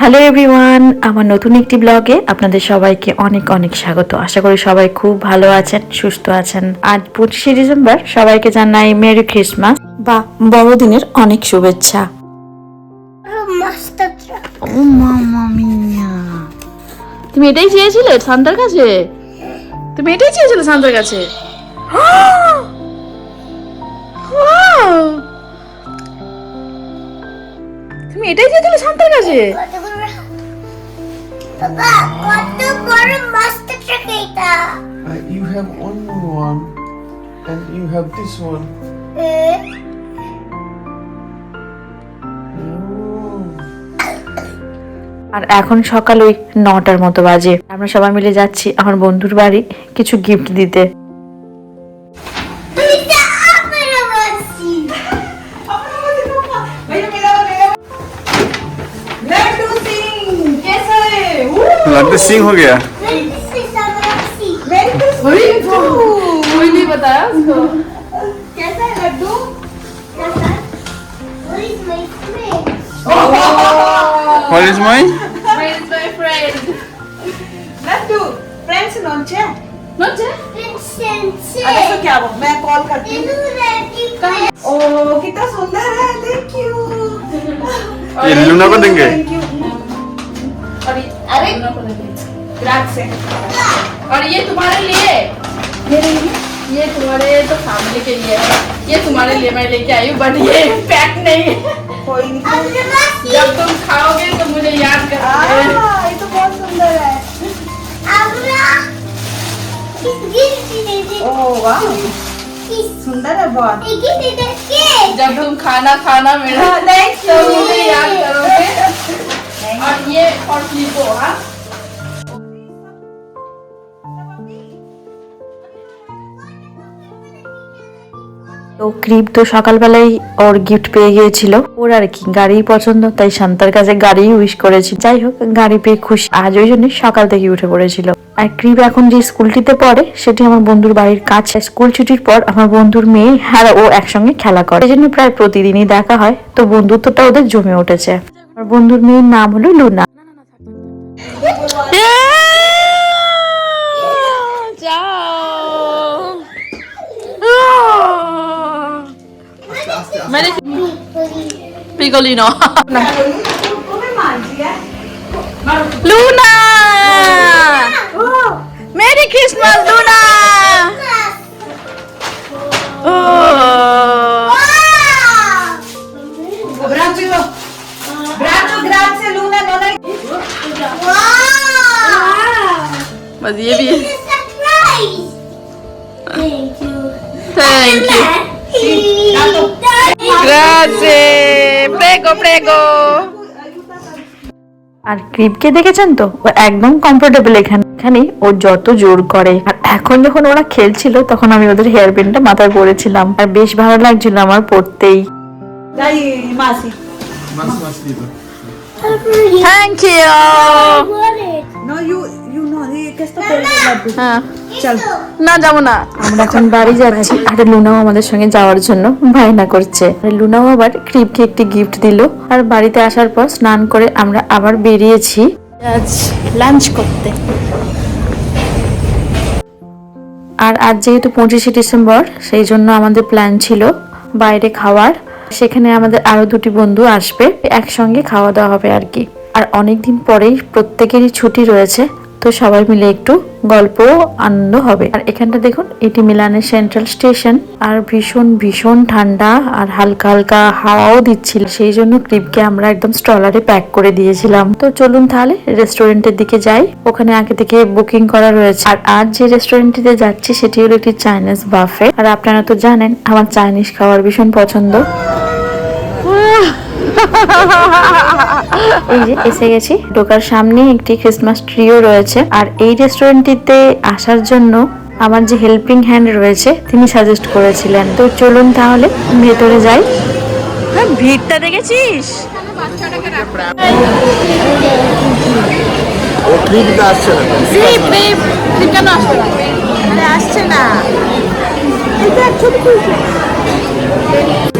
Hello everyone আমার নতুন একটি ব্লগে আপনাদের সবাইকে অনেক অনেক স্বাগত। আশা করি সবাই খুব ভালো আছেন, সুস্থ আছেন। আজ পঁচিশে ডিসেম্বর, সবাইকে জানাই মেরি ক্রিসমাস বা বড়দিনের অনেক শুভেচ্ছা। ও মামা মিয়া। তুমি এটাই চেয়েছিলে সান্তার কাছে? তুমি এটাই চেয়েছিলে সান্তার কাছে! তুমি এটাই চেয়েছিলে সান্তার কাছে? বাবা কত বড় মাস্ত ট্রাক এটা। Uh, you have one more one, and you have this one. আর এখন সকাল ওই নটার মতো বাজে আমরা সবাই মিলে যাচ্ছি আমার বন্ধুর বাড়ি কিছু গিফট দিতে এটা আমার মাসি लड्डू सिंह हो गया दिस इज अवर मासी कोई नहीं बताया उसको कैसा है लड्डू कैसा Where is my तो क्या वो मैं कॉल करती हूँ। कितना सुंदर है थैंक यू ये लूना को देंगे। थैंक यू अरे। और ये तुम्हारे लिए। मेरे लिए ये तुम्हारे तो फैमिली के लिए है। ये तुम्हारे लिए मैं लेके आई हूँ बट ये पैक नहीं है। कोई नहीं। जब तुम खाओगे तो मुझे याद करोगे हाँ। ये तो बहुत सुंदर है। अबरा किस गिफ्ट दे दे ओ वाह किस सुंदर है बहुत एक ही दे दे के जब तुम खाना खाना मेरा हाँ, thank तो you. मुझे याद करोगे और ये और फ्लिपो हाँ তো ক্রিপ তো সকালবেলায় ওর গিফট পেয়ে গিয়েছিল ওর আর কি গাড়ি পছন্দ তাই শান্তার কাছে গাড়ি উইশ করেছি যাই হোক গাড়ি পেয়ে খুশি আজ ওই জন্য সকাল থেকে উঠে পড়েছিল আর ক্রিব এখন যে স্কুলটিতে পড়ে সেটি আমার বন্ধুর বাড়ির কাছে। স্কুল ছুটির পর আমার বন্ধুর মেয়ে আর ও একসঙ্গে খেলা করে। সেজন্য প্রায় প্রতিদিনই দেখা হয় তো বন্ধুত্বটা ওদের জমে উঠেছে। আমার বন্ধুর মেয়ের নাম হলো Luna. Luna! Christmas, Luna! Oh. Wow! Braccio! Braccio, grazie Luna! Non. Wow! Ma devi... Thank you. Thank you. Sì, grazie! Prego, prego! আর ক্রিপকে দেখেছেন তো? ও একদম কমফোর্টেবল এখানে। এখানে ও যত জোর করে। আর এখন যখন ওরা খেলছিল তখন আমি ওদের হেয়ার পিনটা মাথায় পরেছিলাম। আর বেশ ভালো লাগছিল আমার পড়তেই থ্যাংক ইউ चल না যাব না। আমরা এখন বাড়ি যাচ্ছি। আর লুনাও আমাদের সঙ্গে যাওয়ার জন্য বায়না করছে। লুনাও আবার ক্রিপকে একটি গিফট দিল। আর বাড়িতে আসার পর স্নান করে আমরা আবার বেরিয়েছি। আজ লাঞ্চ করতে। আর আজ যেহেতু পঁচিশে ডিসেম্বর সেই জন্য আমাদের প্ল্যান ছিল বাইরে খাওয়ার। সেখানে আমাদের আরও দুটি বন্ধু আসবে একসঙ্গে খাওয়া দাওয়া হবে আর কি। আর অনেকদিন পরেই প্রত্যেকেরই ছুটি রয়েছে। তো সবাই মিলে একটু গল্প আনন্দ হবে। আর এখানটা দেখুন, এটি মিলানের সেন্ট্রাল স্টেশন আর ভীষণ ভীষণ ঠান্ডা আর হালকা হালকা হাওয়াও দিচ্ছিল। সেই জন্য ক্রিপকে আমরা একদম স্টলারে প্যাক করে দিয়েছিলাম। তো চলুন তাহলে রেস্টুরেন্টের দিকে যাই। ওখানে আগে থেকে বুকিং করা রয়েছে। আর আজ যে রেস্টুরেন্টটিতে যাচ্ছি, সেটি হলো একটি চাইনিজ বাফে আর আপনারা তো জানেন, আমার চাইনিজ খাবার ভীষণ পছন্দ। এই যে এসে গেছি। ঢোকার সামনে একটি ক্রিসমাস ট্রিও রয়েছে। আর এই রেস্টুরেন্টটিতে আসার জন্য আমার যে হেল্পিং হ্যান্ড রয়েছে তিনি সাজেস্ট করেছিলেন। তো চলুন তাহলে ভেতরে যাই। ভিড়টা দেখেছিস? আসছে না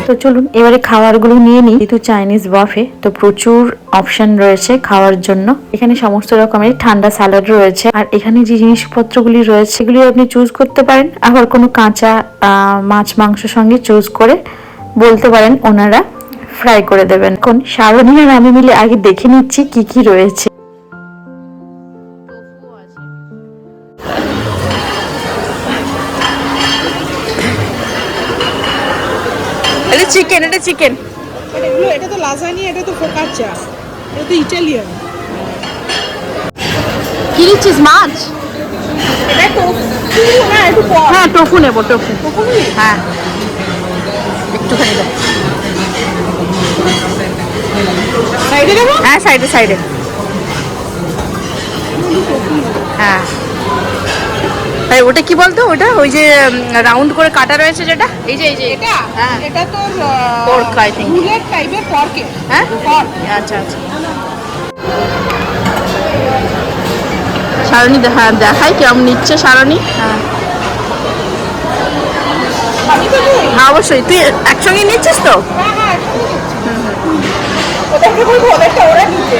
তো চলুন, এবারে খাবারগুলো নিয়ে নিই। যেহেতু চাইনিজ বাফে তো প্রচুর অপশন রয়েছে খাওয়ার জন্য। এখানে সমস্ত রকমের ঠান্ডা স্যালাড রয়েছে। আর এখানে যে জিনিসপত্রগুলি রয়েছে সেগুলি আপনি চুজ করতে পারেন। আবার কোনো কাঁচা মাছ মাংস সঙ্গে চুজ করে বলতে পারেন, ওনারা ফ্রাই করে দেবেন। এখন সারণী আর আমি মিলে আগে দেখে নিচ্ছি কি কি রয়েছে। চিকেন এটা চিকেন এগুলো এটা তো লাজানি এটা তো ফোকাচা এটা তো ইটালিয়ান কি নিচ্ছিস মাছ এটা টোফু না একটু হ্যাঁ টোফু নেব টোফু হ্যাঁ। একটুখানি দাও সাইডে দেবো? হ্যাঁ সাইডে সাইডে হ্যাঁ। এই ওটা কি বলতো? ওটা ওই যে রাউন্ড করে কাটা রয়েছে যেটা? এই যে এই যে। এটা? হ্যাঁ। এটা তোর Pork, I think. বুলেট টাইপের পরকে হ্যাঁ? পর্ক আচ্ছা আচ্ছা। সারণী দেখা দেখাই কেমন নিচ্ছে সারণী হ্যাঁ। তো হ্যাঁ অবশ্যই। তুই একসঙ্গে নিচ্ছিস তো? হ্যাঁ হ্যাঁ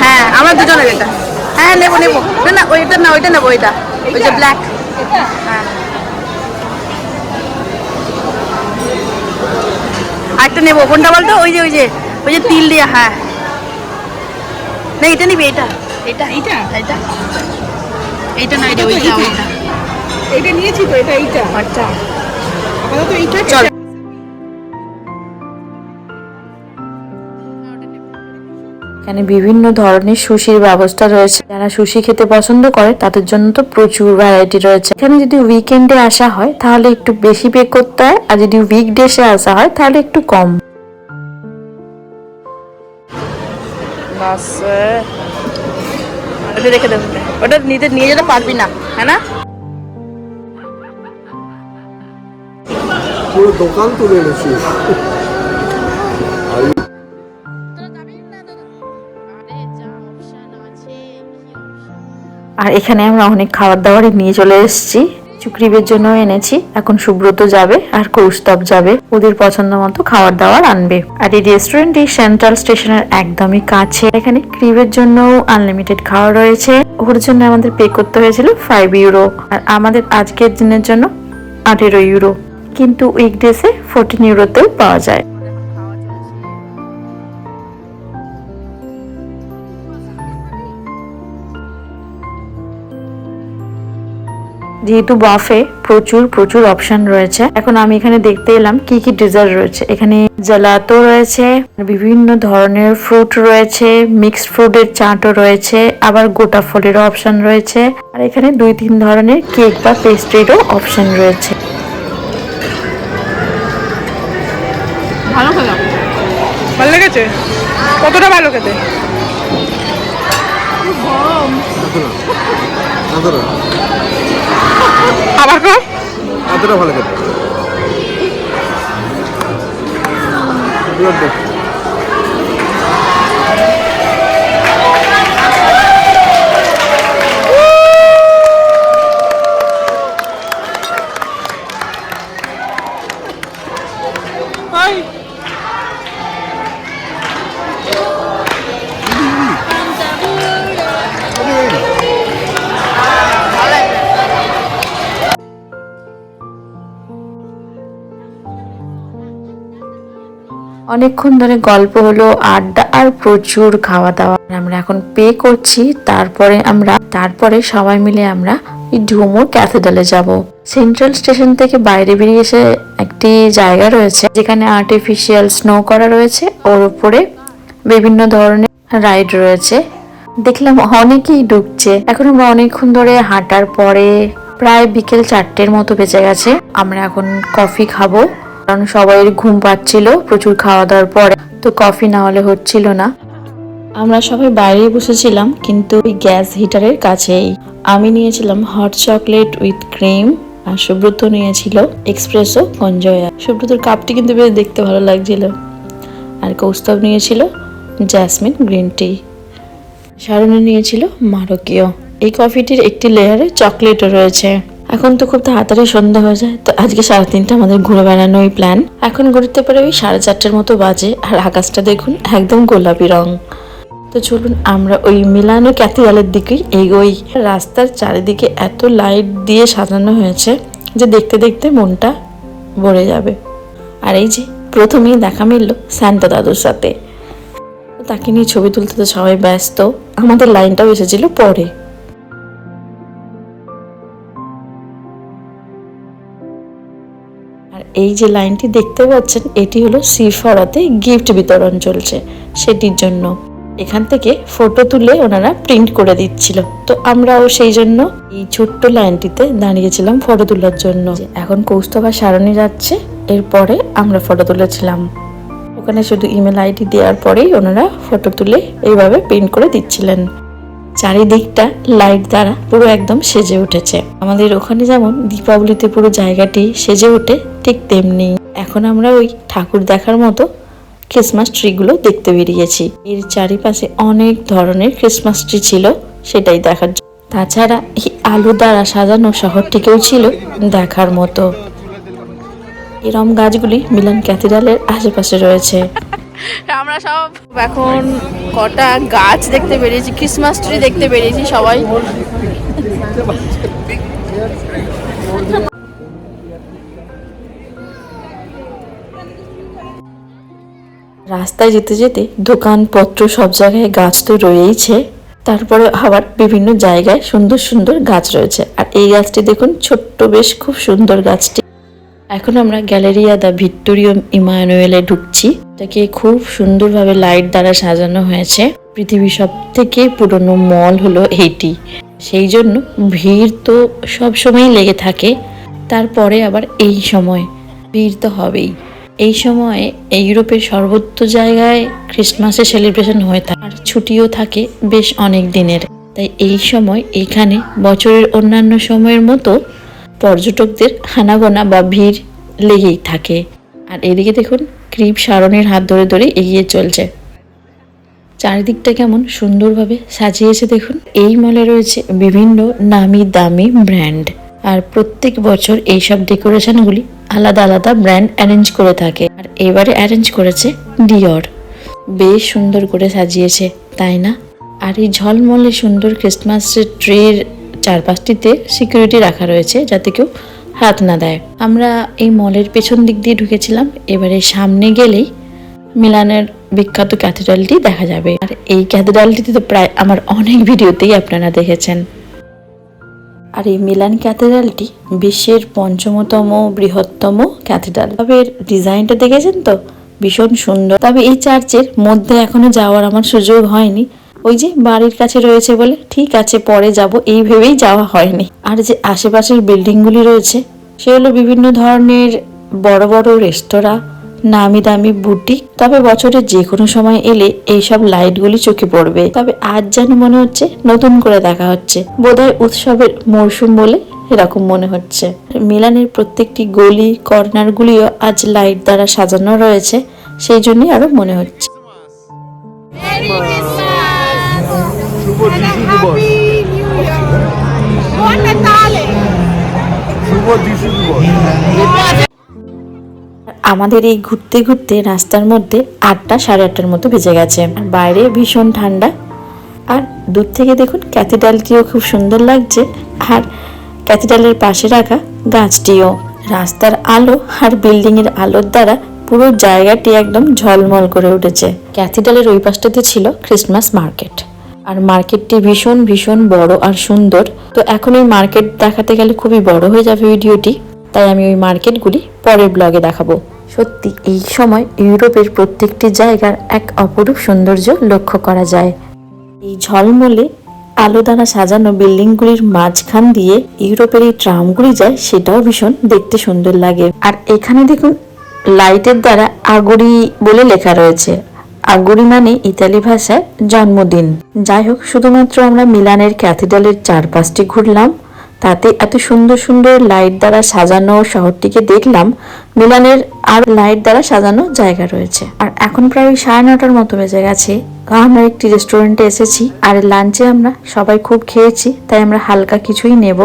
হ্যাঁ আমরা দুজনের এটা। হ্যাঁ নেব নেব। না না ওইটা না ওইটা নেব ওইটা। ওই যে ব্ল্যাক এটা হ্যাঁ নেব কোনটা বলতো? ওই যে ওই যে ওই যে তিল দিয়ে হ্যাঁ। না এটা নিবি এটা। এটা? এটা এটা এটা না ওইটা এটা ওইটা। এটা নিয়েছি তো এটা এইটা। আচ্ছা। আপাতত এইটা চল। এখানে বিভিন্ন ধরনের সুশির ব্যবস্থা রয়েছে। যারা সুশি খেতে পছন্দ করে তাদের জন্য তো প্রচুর ভ্যারাইটি রয়েছে। এখানে যদি উইকেন্ডে আসা হয় তাহলে একটু বেশি পে করতে হয় আর যদি উইকডেসে আসা হয় তাহলে একটু কম। রেখে দেবো ওটা নিতে নিয়ে যেতে পারবি না হ্যাঁ না? পুরো দোকান তুলে এনেছিস। আর এখানে আমরা অনেক খাবার দাবারই নিয়ে চলে এসেছি। চুকরিবের জন্য এনেছি। এখন সুব্রত যাবে আর কৌস্তব যাবে। ওদের পছন্দ মতো খাবার দাবার আনবে। আর এই রেস্টুরেন্টটি সেন্ট্রাল স্টেশনের একদমই কাছে। এখানে ক্রিবের জন্য আনলিমিটেড খাওয়া রয়েছে। ওর জন্য আমাদের পে করতে হয়েছিল ফাইভ ইউরো আর আমাদের আজকের দিনের জন্য আঠেরো ইউরো কিন্তু উইকডেসে ফোরটিন ইউরোতেও পাওয়া যায়। যেহেতু বাফে প্রচুর প্রচুর অপশন রয়েছে। এখন আমি এখানে দেখতে এলাম কি কি ডিজার্ট রয়েছে। এখানে জালাতো রয়েছে বিভিন্ন ধরনের ফ্রুট রয়েছে মিক্সড ফ্রুটের চাটও রয়েছে আবার গোটা ফলেরও অপশন রয়েছে। আর এখানে দুই তিন ধরনের কেক বা পেস্ট্রিরও অপশন রয়েছে। ভালো খেলাম। ভালো লেগেছে? কতটা ভালো খেতে? আবার খায় এতটা ভালো খেতে। অনেকক্ষণ ধরে গল্প হলো, আড্ডা আর প্রচুর খাওয়া দাওয়া আমরা এখন পে করছি, তারপরে আমরা, তারপরে সবাই মিলে আমরা ডুমো ক্যাথেড্রালে যাব। সেন্ট্রাল স্টেশন থেকে বাইরে বেরিয়ে এসে একটি জায়গা রয়েছে, যেখানে আর্টিফিশিয়াল স্নো করা রয়েছে। ওর উপরে বিভিন্ন ধরনের রাইড রয়েছে। দেখলাম অনেকেই ঢুকছে এখন আমরা অনেকক্ষণ ধরে হাঁটার পরে প্রায় বিকেল চারটের মতো বেঁচে গেছে। আমরা এখন কফি খাব। কারণ সবাই ঘুম পাচ্ছিল, প্রচুর খাওয়া দাওয়ার পরে। তো কফি না হলে হচ্ছিল না। আমরা সবাই বাইরে বসেছিলাম, কিন্তু ওই গ্যাস হিটারের কাছেই। আমি নিয়েছিলাম হট চকলেট উইথ ক্রিম আর সুব্রত নিয়েছিল এক্সপ্রেসো কঞ্জয়া সুব্রতর কাপটি কিন্তু বেশ দেখতে ভালো লাগছিল। আর কৌস্তব নিয়েছিল জ্যাসমিন গ্রিন টি শারনে নিয়েছিল মারকীয় এই কফিটির একটি লেয়ারে চকলেটও রয়েছে। এখন তো খুব তাড়াতাড়ি সন্ধ্যা হয়ে যায়, তো আজকে সাড়ে তিনটা আমাদের ঘুরে বেড়ানোই প্ল্যান এখন ঘুরতে পারে ওই সাড়ে চারটের মতো বাজে, আর আকাশটা দেখুন একদম গোলাপি রং। তো চলুন আমরা ওই মিলানো ক্যাথিড্রালের দিকেই এগোই। রাস্তার চারিদিকে এত লাইট দিয়ে সাজানো হয়েছে যে দেখতে দেখতে মনটা ভরে যাবে। আর এই যে প্রথমেই দেখা মিলল স্যান্টা দাদুর সাথে। তাকে নিয়ে ছবি তুলতে তো সবাই ব্যস্ত, আমাদের লাইনটাও এসেছিল পরে। আর এই যে লাইনটি দেখতে পাচ্ছেন, এটি হলো সিফরাতে গিফট বিতরণ চলছে সেটির জন্য। এখান থেকে ফটো তুলে ওনারা প্রিন্ট করে দিচ্ছিল। তো আমরাও সেই জন্য এই ছোট্ট লাইনটিতে দাঁড়িয়েছিলাম ফটো তোলার জন্য। এখন কৌস্তভা সারণী যাচ্ছে, এরপরে আমরা ফটো তুলেছিলাম। ওখানে শুধু ইমেল আইডি দেওয়ার পরেই ওনারা ফটো তুলে এইভাবে প্রিন্ট করে দিচ্ছিলেন। চারিদিকটা লাইট দ্বারা পুরো একদম সেজে উঠেছে। আমাদের ওখানে যেমন দীপাবলিতে পুরো জায়গাটি সেজে ওঠে, ঠিক তেমনি। এখন আমরা ওই ঠাকুর দেখার মতো ক্রিসমাস ট্রিগুলো দেখতে বেরিয়েছি। এর চারিপাশে অনেক ধরনের ক্রিসমাস ট্রি ছিল, সেটাই দেখার জন্য তাছাড়া এই আলু দ্বারা সাজানো শহরটিকেও ছিল দেখার মতো। এরম গাছগুলি মিলান ক্যাথিড্রালের আশেপাশে রয়েছে। আমরা সব এখন কটা গাছ দেখতে বেরিয়েছি ক্রিসমাস ট্রি দেখতে বেরিয়েছি সবাই। রাস্তায় যেতে যেতে দোকানপত্র সব জায়গায় গাছ তো রয়েইছে। তারপরে আবার বিভিন্ন জায়গায় সুন্দর সুন্দর গাছ রয়েছে। আর এই গাছটি দেখুন, ছোট্ট বেশ খুব সুন্দর গাছটি। এখন আমরা গ্যালেরিয়া দ্য ভিক্টোরিয়াম ইমানুয়েলে ঢুকছি। এটাকে খুব সুন্দরভাবে লাইট দ্বারা সাজানো হয়েছে। পৃথিবীর সব থেকে পুরনো মল হলো এইটি। সেই জন্য ভিড় তো সব সময়ই লেগে থাকে। তারপরে আবার এই সময়। ভিড় তো হবেই। এই সময়ে ইউরোপের সর্বত্র জায়গায় ক্রিসমাসের সেলিব্রেশন হয়ে থাকে। আর ছুটিও থাকে বেশ অনেক দিনের। তাই এই সময় এখানে বছরের অন্যান্য সময়ের মতো পর্যটকদের হানাগোনা বা ভিড় লেগেই থাকে। আর এদিকে দেখুন, ক্রিপ সারণের হাত ধরে ধরে এগিয়ে চলছে। চারিদিকটা কেমন সুন্দরভাবে সাজিয়েছে দেখুন। এই মলে রয়েছে বিভিন্ন নামি দামি ব্র্যান্ড আর প্রত্যেক বছর এইসব ডেকোরেশনগুলি আলাদা আলাদা ব্র্যান্ড অ্যারেঞ্জ করে থাকে। আর এবারে অ্যারেঞ্জ করেছে ডিওর বেশ সুন্দর করে সাজিয়েছে, তাই না? আর এই ঝলমলে সুন্দর ক্রিসমাসের ট্রের চারপাশটিতে সিকিউরিটি রাখা রয়েছে যাতে কেউ হাত না দেয়। আমরা এই মলের পেছন দিক দিয়ে ঢুকেছিলাম। এবারে সামনে গেলেই মিলানের বিখ্যাত ক্যাথেড্রালটি দেখা যাবে। আর এই ক্যাথেড্রালটিতে তো প্রায় আমার অনেক ভিডিওতেই আপনারা দেখেছেন। আর এই মিলান ক্যাথেড্রালটি বিশ্বের পঞ্চমতম বৃহত্তম ক্যাথেড্রাল। তবে এর ডিজাইনটা দেখেছেন তো? ভীষণ সুন্দর। তবে এই চার্চের মধ্যে এখনও যাওয়ার আমার সুযোগ হয়নি। ওই যে বাড়ির কাছে রয়েছে বলে, ঠিক আছে, পরে যাব। এই ভেবেই যাওয়া হয়নি। আর যে আশেপাশের বিল্ডিংগুলি রয়েছে সেগুলো বিভিন্ন ধরনের বড় বড় রেস্তোরাঁ, নামি দামি বুটিক। তবে বছরের যে কোনো সময় এলে এইসব লাইটগুলি চোখে পড়বে। তবে আজ যেন মনে হচ্ছে নতুন করে দেখা হচ্ছে। বোধহয় উৎসবের মরশুম বলে এরকম মনে হচ্ছে। মিলানের প্রত্যেকটি গলি, কর্নারগুলিও আজ লাইট দ্বারা সাজানো রয়েছে, সেই জন্যই আরও মনে হচ্ছে। যিশু দিবস শুভ যিশু দিবস। আমাদের এই ঘুরতে ঘুরতে রাস্তার মধ্যে আটটা সাড়ে আটটার মতো বেজে গেছে। বাইরে ভীষণ ঠান্ডা। আর দূর থেকে দেখুন ক্যাথিড্রালটিও খুব সুন্দর লাগছে। আর ক্যাথিড্রালের পাশে রাখা গাছটিও। রাস্তার আলো আর বিল্ডিং এর আলোর দ্বারা পুরো জায়গাটি একদম ঝলমল করে উঠেছে। ক্যাথিড্রালের ওই পাশটাতে ছিল ক্রিসমাস মার্কেট। আর মার্কেটটি ভীষণ ভীষণ বড় আর সুন্দর। তো এখন ওই মার্কেট দেখাতে গেলে খুবই বড় হয়ে যাবে ভিডিওটি। তাই আমি ওই মার্কেটগুলি পরের ব্লগে দেখাবো। সত্যি, এই সময় ইউরোপের প্রত্যেকটি জায়গার এক অপরূপ সৌন্দর্য লক্ষ্য করা যায়। এই ঝলমলে আলো দ্বারা সাজানো বিল্ডিংগুলির মাঝখান দিয়ে ইউরোপের এই ট্রামগুলি যায়, সেটাও ভীষণ দেখতে সুন্দর লাগে। আর এখানে দেখুন, লাইটের দ্বারা আগরি বলে লেখা রয়েছে। আগরি মানে ইতালি ভাষায় জন্মদিন। যাই হোক, শুধুমাত্র আমরা মিলানের ক্যাথিড্রালের চারপাশটি ঘুরলাম। তাতে এত সুন্দর সুন্দর লাইট দ্বারা সাজানো শহরটিকে দেখলাম। মিলানের আর লাইট দ্বারা সাজানো জায়গা রয়েছে। আর এখন প্রায় সাড়ে নটার মতো বেজে গেছে। আমরা একটি রেস্টুরেন্টে এসেছি। আর লাঞ্চে আমরা সবাই খুব খেয়েছি, তাই আমরা হালকা কিছুই নেব।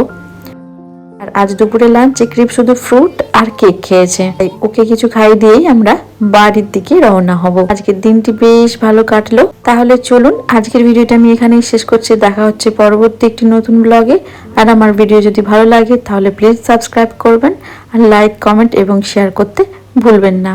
আর আজ দুপুরে লাঞ্চে ক্রিপ শুধু ফ্রুট আর কেক খেয়েছে। তাই ওকে কিছু খাই দিয়েই আমরা বাড়ির দিকে রওনা হব। আজকের দিনটি বেশ ভালো কাটলো। তাহলে চলুন আজকের ভিডিওটা আমি এখানেই শেষ করছি। দেখা হচ্ছে পরবর্তী একটি নতুন ব্লগে আর আমার ভিডিও যদি ভালো লাগে, তাহলে প্লিজ সাবস্ক্রাইব করবেন আর লাইক কমেন্ট এবং শেয়ার করতে ভুলবেন না।